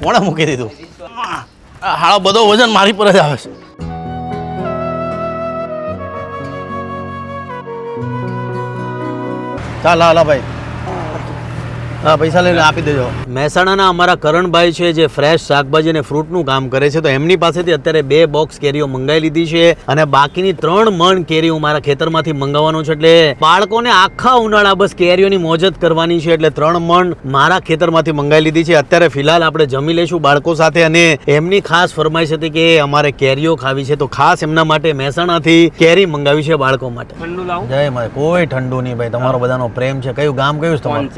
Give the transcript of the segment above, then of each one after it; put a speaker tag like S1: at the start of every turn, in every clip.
S1: કોણે મૂકી દીધું! હાળો બધો વજન મારી પર જ આવે છે ચાલ હાલા ભાઈ હા પૈસા લઈને આપી દેજો. મહેસાણાના અમારા કરણભાઈ છે જે ફ્રેશ શાકભાજી અને ફ્રૂટનું કામ કરે છે તો એમની પાસેથી અત્યારે બે બોક્સ કેરીઓ મંગાવી લીધી છે અને બાકીની ત્રણ મણ કેરીઓ મારા ખેતરમાંથી મંગાવવાનું છે એટલે બાળકોને આખા ઉનાળા બસ કેરીઓની મોજત કરવાની છે એટલે ત્રણ મણ મારા ખેતરમાંથી મંગાવી લીધી છે. અત્યારે ફિલહાલ આપણે જમી લઈશું બાળકો સાથે અને એમની ખાસ ફરમાઈશ હતી કે અમારે કેરીઓ ખાવી છે તો ખાસ એમના માટે મહેસાણાથી કેરી મંગાવી છે બાળકો માટે.
S2: ઠંડુ લાવું?
S1: જય મારે કોઈ ઠંડુ નહીં ભાઈ તમારો બધાનો પ્રેમ છે. કયું ગામ કયું છે તમારું?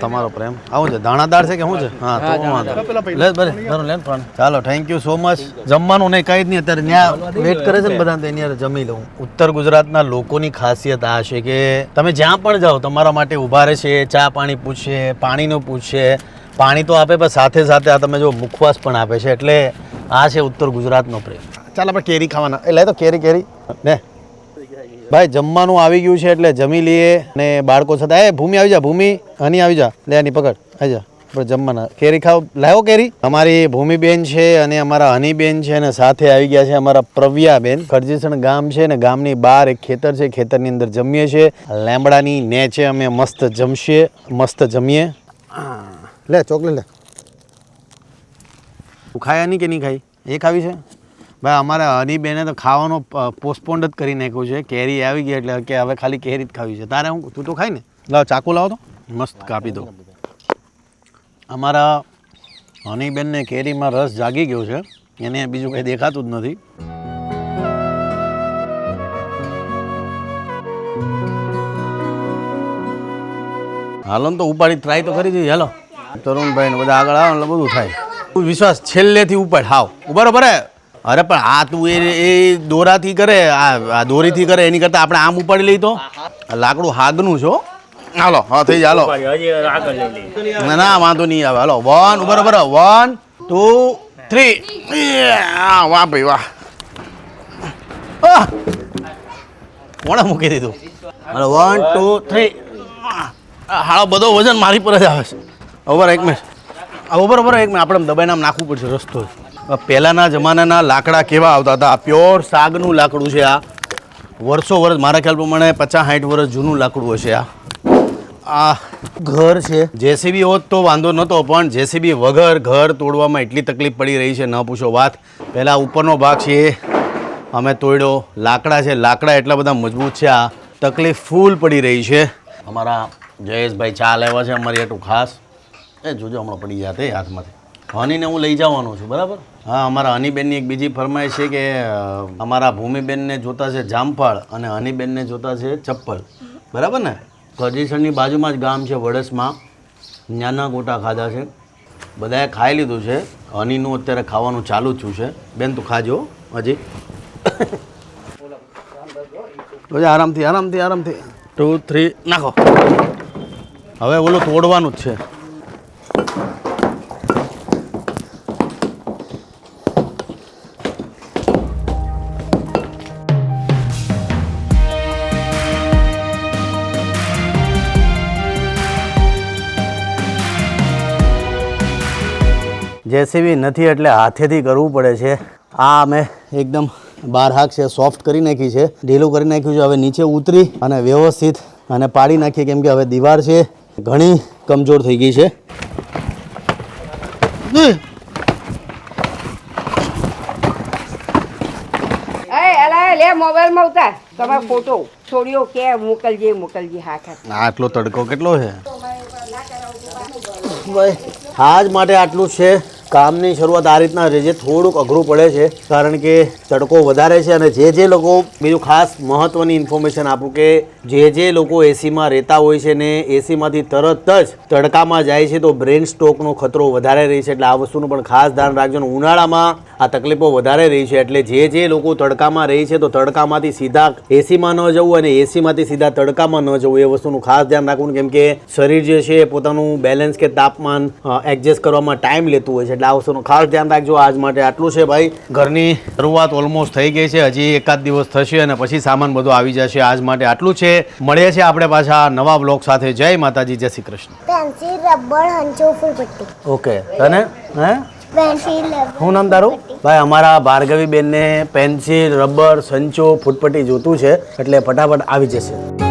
S1: તમારો પ્રેમ. આવું છે? દાણાદાર છે કે શું છે? હા તો હું વાંધો. લે બરે બરો લે પણ. ચાલો થેન્ક યુ સો મચ જમવાનું નહીં કઈ જ નહીં. અત્યારે ત્યાં વેટ કરે છે ને બધા તો યાર જમી લઉં. ઉત્તર ગુજરાતના લોકોની ખાસિયત આ છે કે તમે જ્યાં પણ જાઓ તમારા માટે ઊભા રહેશે ચા પાણી પૂછશે પાણીનું પૂછશે. પાણી તો આપે પણ સાથે સાથે આ તમે જો મુખવાસ પણ આપે છે. એટલે આ છે ઉત્તર ગુજરાતનો પ્રેમ. ચાલ આપણે કેરી ખાવાના. એ લે તો કેરી કેરી. ને ભાઈ જમવાનું આવી ગયું છે એટલે જમી લઈએ. ને બાળકો સાથે એ ભૂમિ આવી જા ભૂમિ. હની આવી જા. લે આની પકડ. આવી જા. આપણે જમવાના. કેરી ખાવ લાવો કેરી? અમારી ભૂમિબેન છે અને અમારા હનીબેન છે અને સાથે આવી ગયા છે અમારા પ્રવ્યાબેન. ખરજીસણ ગામ છે ને ગામની બહાર એક ખેતર છે. ખેતરની અંદર જમીએ છીએ લેમડાની નેચે અમે મસ્ત જમશીએ મસ્ત જમીએ. લે ચોકલેટ લે. તું ખાયા નહીં કે નહીં ખાઈ એ ખાવી છે? ભાઈ, અમારે હનીબેને તો ખાવાનો પોસ્ટપોન્ડ જ કરી નાખ્યું છે. કેરી આવી ગઈ એટલે કે હવે ખાલી કેરી જ ખાવી છે. તારે હું, તું તો ખાઈ ને? લાવ ચાકુ લાવો તો. મસ્ત કાપી દો અમારા હનીબેનને કેરીમાં રસ જાગી ગયો છે. એને બીજું કંઈ દેખાતું જ નથી. હાલો તો ઉપાડી ટ્રાય તો કરી દીધી. હાલો. તરુણભાઈ ને બધા આગળ આવે એટલે બધું થાય. વિશ્વાસ છેલ્લેથી ઉપાડ. હાવ. બરોબર હે? અરે, પણ આ તું એ એ દોરાથી કરે, આ દોરીથી કરે, એની કરતાં આપણે આમ ઉપાડી લઈ તો? લાકડું હાગનું છો હાલો, હા, થઈ જાય, હાલો. ના વાંધો નહીં આવે હાલો. વન બરાબર બરો વન ટુ થ્રી વાહ ભાઈ, વાહ! કોણે મૂકી દીધું? હાલો વન ટુ થ્રી હાલો બધો વજન મારી પર જ આવે છે. ઉપર એક મિનિટ ઓબર ઉપર એક મિનિટ આપણે દબાઈને આમ નાખવું પડશે, રસ્તો. પહેલાંના જમાનાના લાકડા કેવા આવતા હતા? આ પ્યોર સાગનું લાકડું છે આ. વર્ષો વર્ષ, મારા ખ્યાલ પ્રમાણે પચાસ સાઠ વર્ષ જૂનું લાકડું હશે આ. આ ઘર છે. જેસીબી હોત તો વાંધો નહોતો, પણ જેસીબી વગર ઘર તોડવામાં એટલી તકલીફ પડી રહી છે, ન પૂછો વાત. પહેલાં ઉપરનો ભાગ છે અમે તોડ્યો. લાકડા છે. લાકડા એટલા બધા મજબૂત છે આ. તકલીફ ફૂલ પડી રહી છે. અમારા જયેશભાઈ ચા લેવા છે, અમારી એટલું ખાસ. એ જોજો, હમણાં પડી જાતે હાથમાંથી. હનીને હું લઈ જવાનો છું બરાબર? હા અમારા હનીબેનની એક બીજી ફરમાઈશ છે કે અમારા ભૂમિબેનને જોતા છે જામફળ અને હનીબેનને જોતા છે ચપ્પલ. બરાબર ને? કજીસરની બાજુમાં જ ગામ છે વડસમાં. નાના ગોટા ખાધા છે. બધાએ ખાઈ લીધું છે. હનીનું અત્યારે ખાવાનું ચાલુ જ છે. બેન તું ખાજો હજી. આરામથી આરામથી આરામથી. ટુ થ્રી નાખો. હવે ઓલું તોડવાનું જ છે. જેસીબી નથી એટલે હાથેથી કરવું પડે છે. આ અમે એકદમ બાર હાક છે સોફ્ટ કરી નાખી છે. ઢીલું કરી નાખ્યું છે હવે નીચે ઉતરી અને વ્યવસ્થિત અને પાડી નાખીએ કેમ કે હવે દીવાર છે. ઘણી કમજોર થઈ ગઈ છે.
S3: એ અલા લે મોબાઈલમાં ઉતાર. તમારો ફોટો છોડીઓ કે મોકલજે મોકલજે હા હા
S1: આટલો તડકો કેટલો છે? ભાઈ આજ માટે આટલું છે. કામની શરૂઆત આ રીતના રહેજે થોડુંક અઘરું પડે છે, કારણ કે તડકો વધારે છે અને જે જે લોકો બીજું ખાસ મહત્ત્વની ઇન્ફોર્મેશન આપું કે જે જે લોકો એસીમાં રહેતા હોય છે ને એસીમાંથી તરત જ તડકામાં જાય છે, તો બ્રેન સ્ટ્રોકનો ખતરો વધારે રહે છે. એટલે આ વસ્તુનું પણ ખાસ ધ્યાન રાખજો અને ઉનાળામાં આ તકલીફો વધારે રહી છે. એટલે જે જે લોકો તડકામાં રહે છે, તો તડકામાંથી સીધા એસીમાં ન જવું અને એસીમાંથી સીધા તડકામાં ન જવું, એ વસ્તુનું ખાસ ધ્યાન રાખવું. કેમ કે શરીર જે છે, એ પોતાનું બેલેન્સ કે તાપમાન એડજસ્ટ કરવામાં ટાઈમ લેતું હોય છે. એટલે વસ્તુનું ખાસ ધ્યાન રાખજો. આજ માટે આટલું છે ભાઈ. ઘરની શરૂઆત ઓલમોસ્ટ થઈ ગઈ છે. હજી એકાદ દિવસ થશે અને પછી સામાન બધો આવી જશે. આજ માટે આટલું છે. મળીએ છીએ આપણે પાછા નવા બ્લોગ સાથે. જય માતાજી જય શ્રી કૃષ્ણ.
S4: પેન્સિલ રબર હંચો ફૂલપટ્ટી.
S1: ઓકે. તને? હે?
S4: પેન્સિલ
S1: શું નામ તારું? ભાઈ અમારા ભાર્ગવી બેનને પેન્સિલ રબર સંચો ફૂટપટ્ટી જોતું છે. એટલે ફટાફટ આવી જશે.